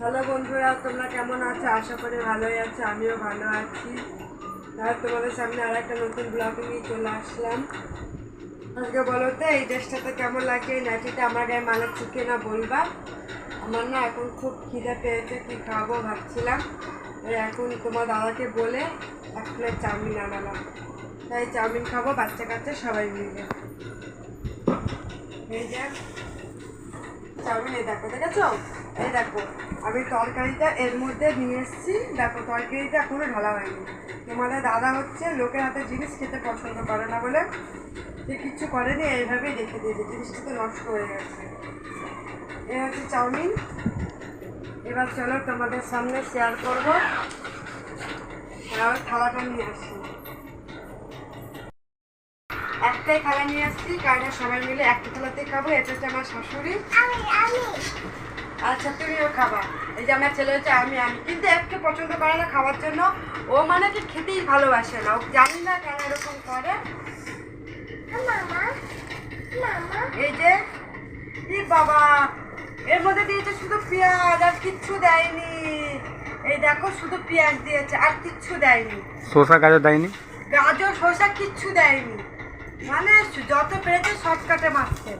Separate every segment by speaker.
Speaker 1: Hello বন্ধুরা, তোমরা কেমন আছো? আশা করি ভালোই আছো, আমিও ভালো আছি। আর তোমাদের সামনে আর একটা নতুন ব্লগ নিয়ে চলে আসলাম। আজকে বলো তো, এই ড্রেসটাতে কেমন লাগে? এই নাইটিটা আমার গায়ে মানাচ্ছে কি না বলবা? আমার না এখন খুব খিদে পেয়েছে, কি খাব ভাবছিলাম। এখন তোমার দাদাকে বলে এক প্লেট চাউমিন আনালাম। তাই চাউমিন খাব, বাচ্চা কাচ্চা সবাই মিলে। এই যে চাউমিন, এই দেখো দেখেছ এই দেখো, আমি তরকারিটা এর মধ্যে নিয়ে এসেছি। দেখো, তরকারিটা এখনও ঢালা হয়নি। তোমাদের দাদা হচ্ছে লোকের হাতে জিনিস খেতে পছন্দ করে না বলে সে কিচ্ছু করেনি, এইভাবেই রেখে দিয়েছে। জিনিসটা তো নষ্ট হয়ে গেছে। এ হচ্ছে চাউমিন। এবার চলো তোমাদের সামনে শেয়ার করব। আর থালাটা নিয়ে আসি। একটাই থালা নিয়ে আসছি কারণ সবাই মিলে একটা থালাতেই খাব এটা হচ্ছে আমার শাশুড়ি। আচ্ছা তুমিও খাবা। এই যে আমার ছেলে হচ্ছে আমি আমি। কিন্তু একটু পছন্দ করে না খাওয়ার জন্য। ও মানে কি খেতেই ভালোবাসে না। ও জানি না কেন এরকম করে। এই যে ই বাবা এর মধ্যে দিয়েছে শুধু পেঁয়াজ আর কিচ্ছু দেয়নি। এই দেখো শুধু পেঁয়াজ দিয়েছে আর কিচ্ছু দেয়নি।
Speaker 2: শসা গাজর দেয়নি?
Speaker 1: গাজর শসা কিচ্ছু দেয়নি। মানে যত পেরেছে সব কাটে মারছে।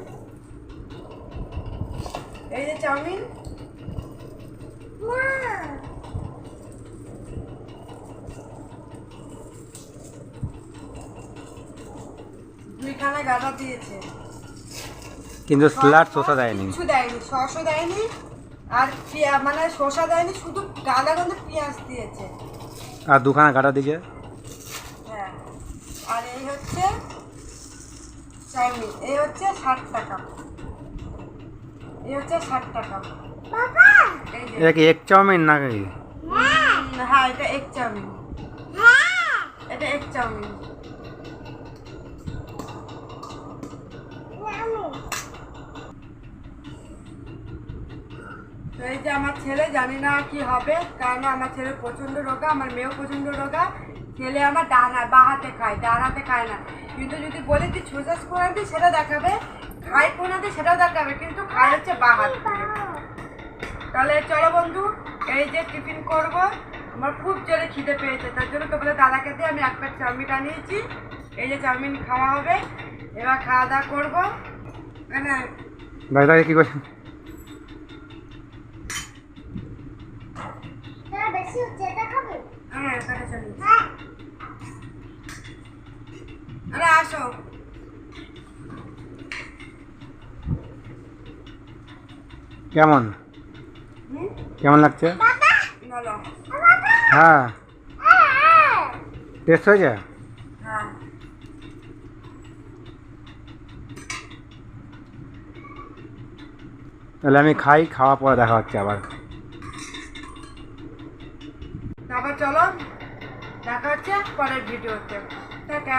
Speaker 1: এই যে চাউমিন। দুইখানে গাজর দিয়েছে।
Speaker 2: কিন্তু শসা দেয়নি।
Speaker 1: কিছু দেয়নি সসও দেয়নি। আর মানে শসা দেয়নি শুধু গাঁদা গন্ধে পেঁয়াজ দিয়েছে।
Speaker 2: আর দুখানা কাটা দিকে
Speaker 1: হ্যাঁ আর এই হচ্ছে চাউমিন এই হচ্ছে ষাট টাকা। এই হচ্ছে ষাট টাকা।
Speaker 2: এটা কি এক চাউমিন নাকি
Speaker 1: উম, হ্যাঁ এটা এক চাউমিন। এটা এক চাউমিন। তো এই যে আমার ছেলে জানি না কি হবে কারণ আমার ছেলে প্রচণ্ড রোগা আমার মেয়েও প্রচণ্ড রোগা। ছেলে আমার ডান হাত বা হাতে খায় ডান হাতে খায় না। কিন্তু যদি বলে তুই করে দিই সেটা দেখাবে। খাই কোনা দিই সেটাও দেখাবে, কিন্তু খায় হচ্ছে বা হাত। তাহলে চলো বন্ধু, এই যে টিফিন করব, আমার খুব জোরে খিদে পেয়েছে, তার জন্য তোমাদের দাদাকে দিয়ে আমি এক প্লেট চাউমিন আনিয়েছি এই যে চাউমিন খাওয়া হবে, এবার খাওয়া দাওয়া করব। মানে
Speaker 2: দাদা, কি করছেন?
Speaker 1: হ্যাঁ এখানে চলি আরে আসো।
Speaker 2: কেমন? কেমন লাগছে? হ্যাঁ। টেস্ট হয়েছে?
Speaker 1: হ্যাঁ।
Speaker 2: তাহলে আমি খাই খাওয়া পরে দেখা হচ্ছে আবার
Speaker 1: তারপর চলো দেখা হচ্ছে পরের ভিডিওতে। টাটা।